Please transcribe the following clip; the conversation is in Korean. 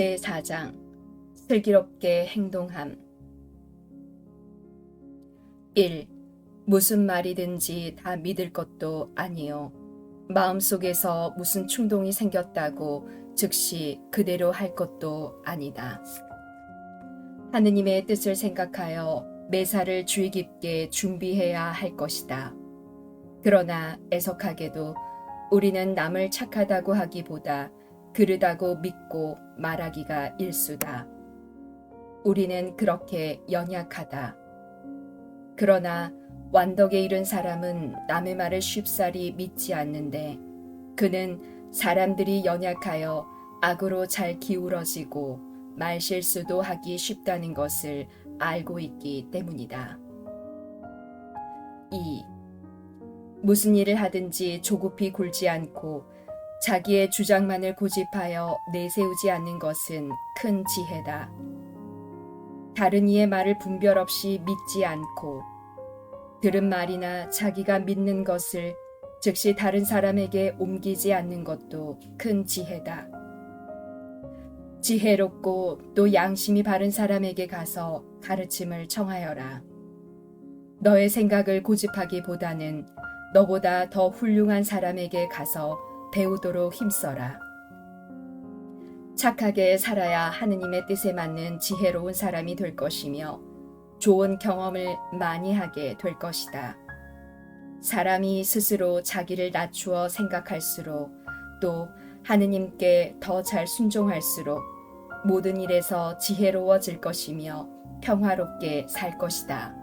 제4장 슬기롭게 행동함 1. 무슨 말이든지 다 믿을 것도 아니요. 마음속에서 무슨 충동이 생겼다고 즉시 그대로 할 것도 아니다. 하느님의 뜻을 생각하여 매사를 주의 깊게 준비해야 할 것이다. 그러나 애석하게도 우리는 남을 착하다고 하기보다 그르다고 믿고 말하기가 일수다. 우리는 그렇게 연약하다. 그러나 완덕에 이른 사람은 남의 말을 쉽사리 믿지 않는데 그는 사람들이 연약하여 악으로 잘 기울어지고 말실수도 하기 쉽다는 것을 알고 있기 때문이다. 2. 무슨 일을 하든지 조급히 굴지 않고 자기의 주장만을 고집하여 내세우지 않는 것은 큰 지혜다. 다른 이의 말을 분별 없이 믿지 않고 들은 말이나 자기가 믿는 것을 즉시 다른 사람에게 옮기지 않는 것도 큰 지혜다. 지혜롭고 또 양심이 바른 사람에게 가서 가르침을 청하여라. 너의 생각을 고집하기보다는 너보다 더 훌륭한 사람에게 가서 배우도록 힘써라. 착하게 살아야 하느님의 뜻에 맞는 지혜로운 사람이 될 것이며 좋은 경험을 많이 하게 될 것이다. 사람이 스스로 자기를 낮추어 생각할수록 또 하느님께 더 잘 순종할수록 모든 일에서 지혜로워질 것이며 평화롭게 살 것이다.